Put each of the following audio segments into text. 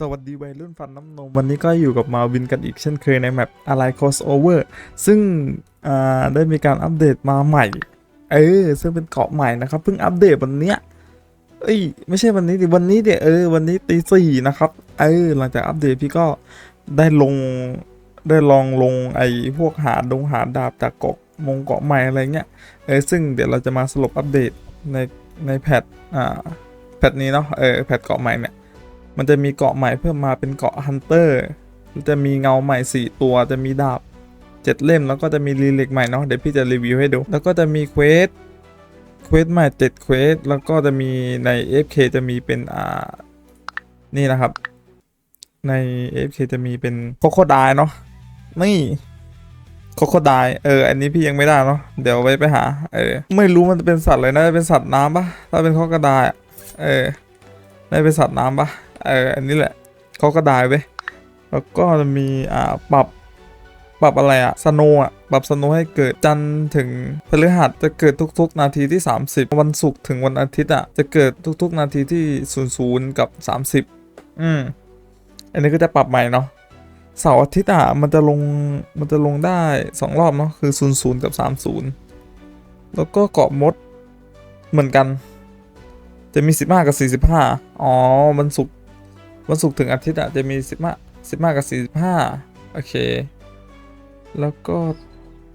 สวัสดีวัยรุ่นฟันน้ำนม วันนี้ก็อยู่กับมาวินกันอีกเช่นเคยในแมปอะไร crossover ซึ่งอ่าได้มีการอัปเดตมาใหม่ เออ ซึ่งเป็นเกาะใหม่นะครับ เพิ่งอัปเดตวันเนี้ยเอ้ย ไม่ใช่วันนี้ดิวันนี้เดี๋ยเออ วันนี้ตีสี่นะครับ เออ หลังจากอัปเดตพี่ก็ได้ลง ได้ลองลงไอ้พวกหาดงหาดาบจากเกาะมงเกาะใหม่อะไรเงี้ย เออ ซึ่งเดี๋ยวเราจะมาสรุปอัปเดตในในแพท อ่า แพทนี้เนาะ เออ แพทเกาะใหม่เนี่ย มันจะมีเกาะใหม่เพิ่มมาเป็นเกาะฮันเตอร์จะมีเงาใหม่ 4 ตัวจะมีดาบ7เล่มแล้วก็จะมีรีเล็กใหม่เนาะเดี๋ยวพี่จะรีวิวให้ดู แล้วก็จะมีเควสเควสใหม่7เควสแล้วก็จะมีใน FK จะมีเป็นอ่านี่นะครับ ใน FK จะมีเป็นโคโคไดเนาะนี่โคโคไดเออ อันนี้พี่ยังไม่ได้เนาะเดี๋ยวไว้ไปหา เออ ไม่รู้มันจะเป็นสัตว์อะไรนะจะเป็นสัตว์น้ำปะถ้าเป็นโคโคไดอะเออน่าจะเป็นสัตว์น้ำปะ เอออันนี้แหละเขาก็ได้เว้ยแล้วก็จะมีอ่าปรับปรับอะไรอะสโนอะปรับสโนให้เกิดจันถึงพฤหัสจะเกิดทุก ๆ นาทีที่ 30 วันศุกร์ถึงวันอาทิตย์อะจะเกิดทุก ๆ นาทีที่00กับ 30 อืม อันนี้ก็จะปรับใหม่เนาะเสาร์อาทิตย์อะมันจะลงมันจะลงได้ 2 รอบเนาะคือ00กับ 30 แล้วก็เกาะมดเหมือนกัน จะมี 15 กับ 45 อ๋อวันศุกร์ วันศุกร์ถึงอาทิตย์อะจะมี15 15กับ45โอเค แล้วก็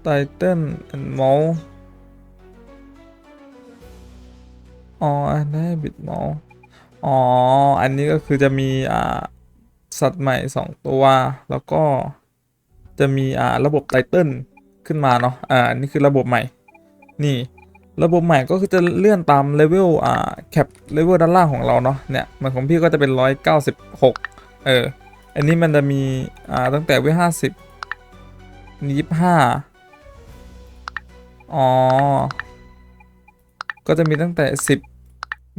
ไตเติ้ลแอนด์มอลอ๋ออันนี้บิดมอลอ๋อ อันนี้ก็คือจะมี อ่า สัตว์ใหม่ 2 ตัว แล้วก็จะมี อ่า ระบบไตเติ้ลขึ้นมา เนาะอ่าอันนี้คือระบบใหม่ นี่ ระบบใหม่ก็คือจะเลื่อนตามเลเวลอ่าแคปเลเวลด้านล่างของเราเนาะเนี่ยเหมือนของพี่ก็จะเป็น 196 เออ อันนี้มันจะมีอ่าตั้งแต่เวห้าสิบนี่ยี่ห้าอ๋อ ก็จะมีตั้งแต่สิบ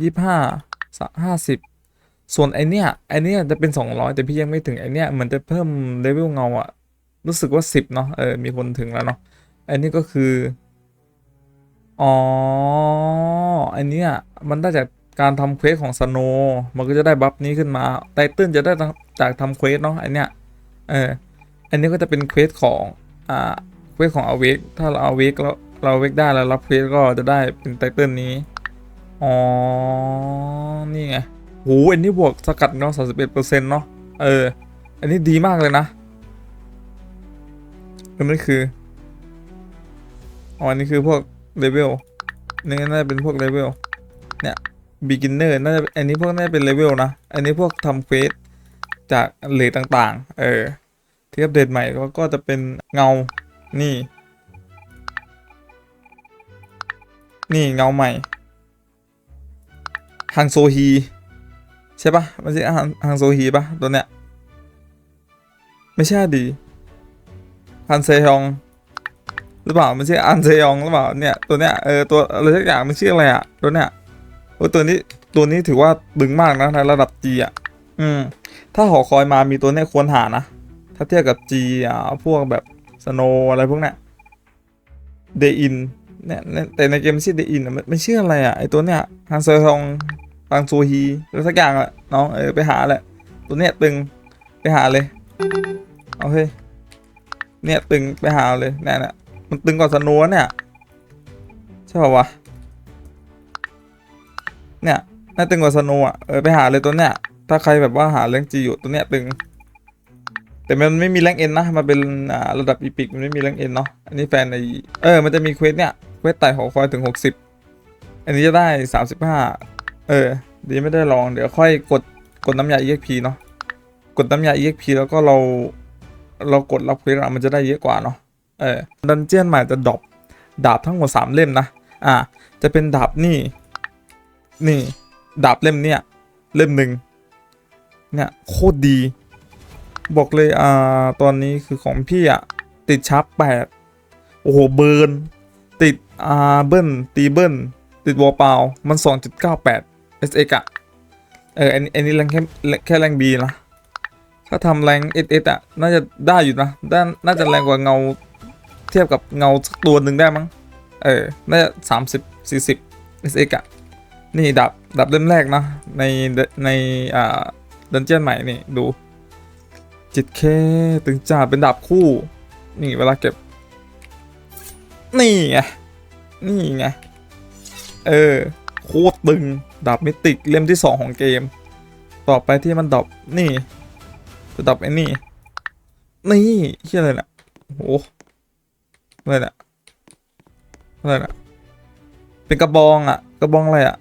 ยี่ห้าห้าสิบส่วนไอเนี้ยไอเนี้ยจะเป็น 200 แต่พี่ยังไม่ถึงไอเนี้ยมันจะเพิ่มเลเวลเงาอะรู้สึกว่า 10 เนาะเออมีคนถึงแล้วเนาะอันนี้ก็คือ อ๋อ อันนี้ยมันได้จากการทำเควสของสโนมันก็จะได้บัฟนี้ขึ้นมาไตเติ้ลจะได้จากทำเควสเนาะอันเนี้ยเอออันนี้ก็จะเป็นเควสของอ่าเควสของอเวกถ้าเราเอาเวกแล้วเราเวกได้แล้วรับเควสก็จะได้เป็นไตเติ้ลนี้อ๋อนี่ไงโหอันนี้บวกสกัดเนาะสามสิบเอ็ดเปอร์เซ็นต์เนาะเออ อันนี้ดีมากเลยนะอันนี้คืออ๋ออันนี้คือพวก เลเวลนี่น่าจะเป็นพวกเลเวลเนี่ย beginner น่าจะอันนี้พวกน่าจะเป็นเลเวลนะ อันนี้พวกทำเควสจากเลทต่างๆ เออ ที่อัปเดตใหม่ก็ก็จะเป็นเงา นี่ นี่เงาใหม่ฮังโซฮี ใช่ปะไม่ใช่ฮังฮังโซฮีปะตัวเนี้ย ไม่ใช่ดีฮันเซฮอง หรือเปล่าม่ใช่อันเซยองหรือเปล่าเนี่ยตัวเนี้ยเออตัวอะไรสักอย่างมันชื่ออะไรอะตัวเนี้ยโอ้ตัวนี้ตัวนี้ถือว่าดึงมากนะในระดับ G อะอืมถ้าหอคอยมามีตัวเนี้ยควรหานะถ้าเทียบกับ G อ่าพวกแบบสโนอะไรพวกเนี้ยเดอินเนี่ยแต่ในเกมไม่ใช่เดอินมันไม่ชื่ออะไรอะไอตัวเนี้ยฮันเซยองปังซูฮีหรือสักอย่างอะน้องเออไปหาแหละตัวเนี้ยตึงไปหาเลยเอเฮ้ยเนี่ยตึงไปหาเลยเนี่ยนี่ มันตึงกว่าสโนว์เนี่ยใช่ป่าวะเนี่ยน่าตึงกว่าสโนว์อะเออไปหาเลยตัวเนี้ยถ้าใครแบบว่าหาแรงจีอยู่ตัวเนี้ยตึง แต่มันไม่มีแรงเอ็นนะมันเป็นอ่าระดับอีพิกมันไม่มีแรงเอ็นเนาะอันนี้แฟนในเออมันจะมีเควสเนี่ยเควสไต่หอคอยถึง 60 อันนี้จะได้ 35 เออดีไม่ได้ลองเดี๋ยวค่อยกดกดน้ำยา EXP เนาะกดน้ำยา EXP แล้วก็เราเรากดรับเควสมันจะได้เยอะกว่าเนาะ เออดันเจียนใหม่จะดรอปดาบทั้งหมด3เล่มนะ อ่า จะเป็นดาบนี่ นี่ ดาบเล่มเนี่ยเล่มหนึ่งเนี่ยโคตรดี บอกเลยอ่าตอนนี้คือของพี่อะติดชาร์ปแปดโอ้โหเบิร์นติดอ่าเบิ้ลตีเบิ้ลติดวอลเปล่ามัน 2.98 SX อะเอออันนี้อันนี้แรงแค่แค่แรงบีนะ ถ้าทำแรง SS อะน่าจะได้อยู่นะด้านน่าจะแรงกว่าเงา เทียบกับเงาสักตัวหนึ่งได้มั้ง เออ น่าจะสามสิบสี่สิบ SX อะนี่ดับดับเล่มแรกนะ ในในอ่าดันเจียนใหม่นี่ดูจิตเคตึงจ่าเป็นดาบคู่ นี่เวลาเก็บ นี่ไง นี่ไง เออ โคตรตึง ดาบมิติกเล่มที่สองของเกม ต่อไปที่มันดรอปนี่ จะดรอปไอ้นี่ นี่เฮียอะไรนะโอ้ อะไรน่ะอะไรน่ะเป็นกระบองอะกระบองอะไรอะ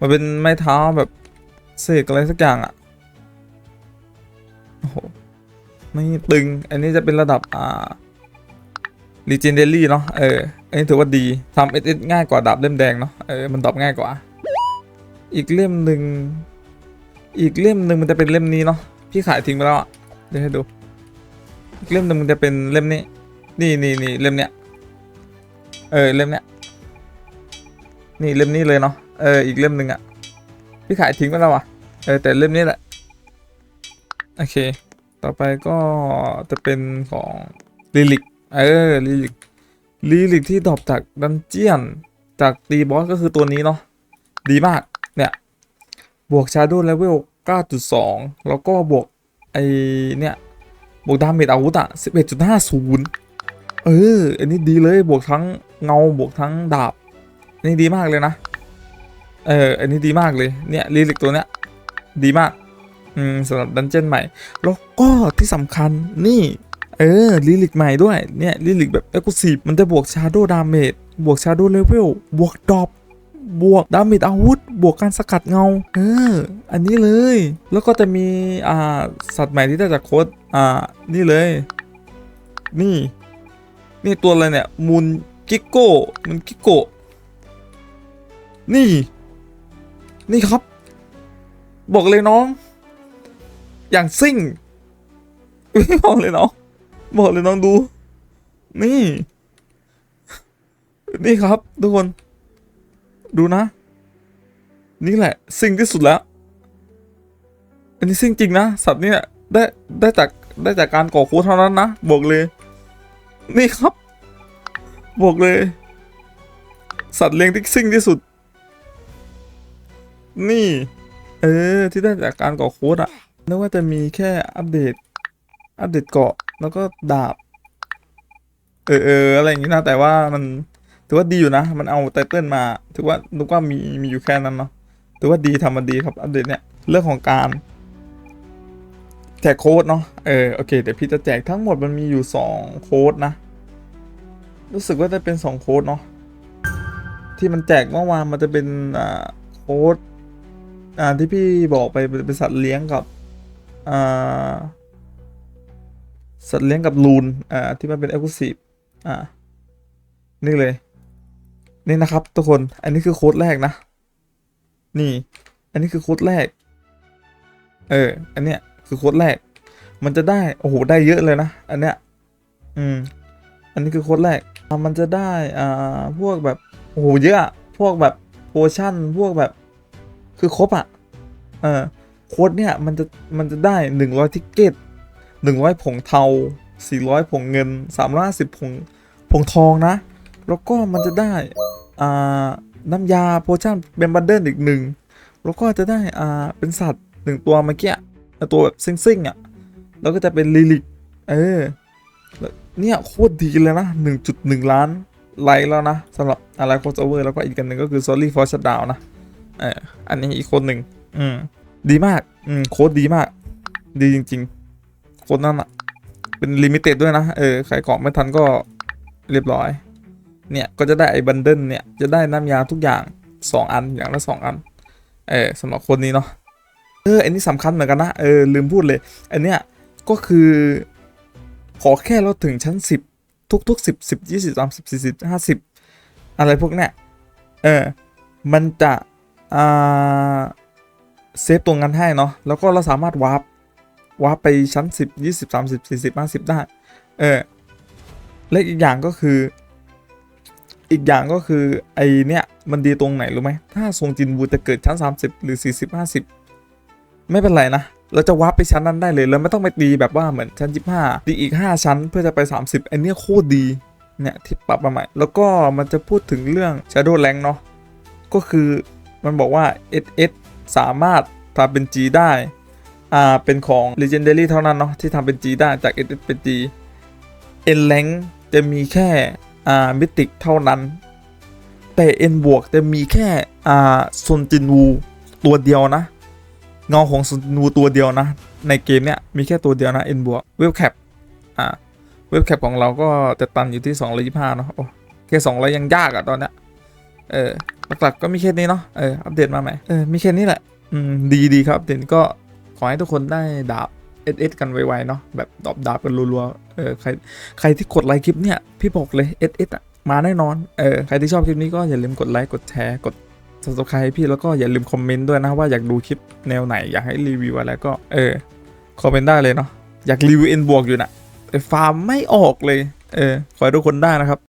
มันเป็นไม้เท้าแบบเสกอะไรสักอย่างอะโอ้โหไม่ตึง อันนี้จะเป็นระดับอ่า legendary เนาะเอออันนี้ถือว่าดีทำเอสง่ายกว่าดาบเล่มแดงเนาะเออมันดอปง่ายกว่า อีกเล่มหนึ่งอีกเล่มหนึ่งมันจะเป็นเล่มนี้เนาะพี่ขายทิ้งไปแล้วอะเดี๋ยวให้ดู อีกเล่มหนึ่งมันจะเป็นเล่มนี้ นี่นี่นี่เล่มเนี้ย เออเล่มเนี้ย นี่เล่มนี้เลยเนาะ เอออีกเล่มหนึ่งอะพี่ขายทิ้งไปแล้วอะเออแต่เล่มนี้แหละ โอเค ต่อไปก็จะเป็นของลิลิก เออลิลิกลิลิกที่ดรอปจากดันเจียน จากตีบอสก็คือตัวนี้เนาะ ดีมาก เนี่ย บวกชาร์โดเลเวล9.2 แล้วก็บวกไอเนี่ย บวกดาเมจอาวุธอะ11.50 เออ อันนี้ดีเลยบวกทั้งเงาบวกทั้งดาบนนี้ดีมากเลยนะ เออ อันนี้ดีมากเลย เนี่ยลิลิกตัวเนี้ย ดีมาก อืมสำหรับดันเจี้ยนใหม่ แล้วก็ที่สำคัญนี่ เออลิลิกใหม่ด้วย เนี่ยลิลิกแบบเอ็กซ์คลูซีฟมันจะบวกชาร์โดดาเมจบวกชาร์โดเลเวลบวกดรอปบวกดาเมจอาวุธ บวกการสกัดเงา เออ อันนี้เลย แล้วก็จะมี อ่า สัตว์ใหม่ที่ได้จากโค้ด อ่า นี่เลย นี่ นี่ตัวอะไรเนี่ยมูนกิโก้มันกิโก้นี่ นี่ครับ บอกเลยน้อง อย่างซิ่งบอกเลยน้องบอกเลยน้องดู นี่ นี่ครับ ทุกคน ดูนะ นี่แหละ ซิ่งที่สุดแล้ว อันนี้ซิ่งจริงนะ สัตว์เนี่ยได้ได้จากได้จากการก่อค้ดเท่านั้นนะบอกเลย นี่ครับบอกเลย สัตว์เลี้ยงที่ซิ่งที่สุด นี่ เออ ที่ได้จากการก่อโค้ดอะนึกว่าจะมีแค่อัปเดต อัปเดตเกาะแล้วก็ดาบ เออเอออะไรอย่างงี้นะ แต่ว่ามันถือว่าดีอยู่นะ มันเอาไตเติลมาถือว่านึกว่ามีมีอยู่แค่นั้นเนาะถือว่าดีทำมาดีครับอัปเดตเนี่ยเรื่องของการ แจกโค้ดเนาะ เออโอเคเดี๋ยวพี่จะแจกทั้งหมดมันมีอยู่สองโค้ดนะ รู้สึกว่าจะเป็นสองโค้ดเนาะที่มันแจกเมื่อวานมันจะเป็นอ่าโค้ดอ่าที่พี่บอกไปเป็นเป็นสัตว์เลี้ยงกับอ่าสัตว์เลี้ยงกับลูนอ่าที่มันเป็นเอ็กซ์คลูซีฟอ่านี่เลย นี่นะครับทุกคนอันนี้คือโค้ดแรกนะ นี่ อันนี้คือโค้ดแรก เออ อันเนี้ย คือโค้ดแรก มันจะได้ โอ้โห ได้เยอะเลยนะ อันเนี้ย อืม อันนี้คือโค้ดแรก มันจะได้อ่าพวกแบบ โอ้โห เยอะ พวกแบบโพชั่น พวกแบบ คือครบอะ เออ โค้ดเนี่ย มันจะ มันจะได้100ทิกเก็ต100ผงเทา400ผงเงิน350ผง ผงทองนะ แล้วก็มันจะได้ อ่า น้ำยาโพชั่นเป็นบันเดิลอีกหนึ่ง แล้วก็จะได้ อ่า เป็นสัตว์หนึ่งตัวเมื่อกี้ ตัวแบบซิ่งๆอะแล้วก็จะเป็นลิลิกเอ้เนี่ยโคตรดีเลยนะ 1.1 ล้านไลค์แล้วนะสำหรับอะไรโคสโอเวอร์แล้วก็อีกอันหนึ่งก็คือ Sorry for Shutdown นะเอออันนี้อีกคนหนึ่งอืมดีมากอืมโค้ดดีมาก ดีจริงๆโค้ดนั่นอะเป็นลิมิเต็ดด้วยนะ เออ ใครของไม่ทันก็เรียบร้อย เนี่ย ก็จะได้ไอ้บันเดิลเนี่ย จะได้น้ำยาทุกอย่าง 2 อันอย่างละ 2 อัน เออสำหรับคนนี้เนาะ เอออันนี้สำคัญเหมือนกันนะเออลืมพูดเลย อันเนี้ยก็คือขอแค่เราถึงชั้น 10 ทุกๆ 10 10 20 30 40 50 อะไรพวกเนี้ยเออมันจะอ่าเซฟตรงนั้นให้เนาะแล้วก็เราสามารถวาร์ปวาร์ปไปชั้น 10 20 30 40 50 ได้เออและอีกอย่างก็คือ อีกอย่างก็คือไอเนี้ยมันดีตรงไหนรู้ไหมถ้าทรงจินบูจะเกิดชั้น 30 หรือ 40 50 ไม่เป็นไรนะ เราจะวาร์ปไปชั้นนั้นได้เลยเราไม่ต้องไปตีแบบว่าเหมือนชั้น25ตีอีก 5 ชั้นเพื่อจะไป 30ไอเนี้ยโคตรดี เนี่ยที่ปรับมาใหม่ แล้วก็มันจะพูดถึงเรื่อง Shadow Rank เนาะ ก็คือมันบอกว่า SS สามารถทำเป็น G ได้ อ่า เป็นของ Legendary เท่านั้นเนาะที่ทำเป็น G ได้จาก SS เป็น G N rank จะมีแค่ อ่า Mythic เท่านั้น แต่ N บวกจะมีแค่ อ่าซนจินวูตัวเดียวนะ เงาของซุนจินวูตัวเดียวนะ ในเกมเนี้ยมีแค่ตัวเดียวนะ N บวกเวลแคปอ่าเวลแคปของเราก็จะตันอยู่ที่225เนาะโอ้แค่200ยังยากอะตอนเนี้ยเออหลักๆก็มีแค่นี้เนาะเอออัปเดตมาใหม่เออมีแค่นี้แหละอืมดีดีครับเดตก็ขอให้ทุกคนได้ดาบ SS กันไวๆเนาะแบบดอบดาบกันรัวๆเออใครใครที่กดไลค์คลิปเนี่ยพี่บอกเลย SS อะมาแน่นอนเออใครที่ชอบคลิปนี้ก็อย่าลืมกดไลค์กดแชร์กด subscribe พี่แล้วก็อย่าลืมคอมเมนต์ด้วยนะว่าอยากดูคลิปแนวไหน อยากให้รีวิวอะไรก็เออคอมเมนต์ได้เลยเนาะอยากรีวิว N บวกอยู่นะแต่ฟาร์มไม่ออกเลย เออขอให้ทุกคนได้นะครับ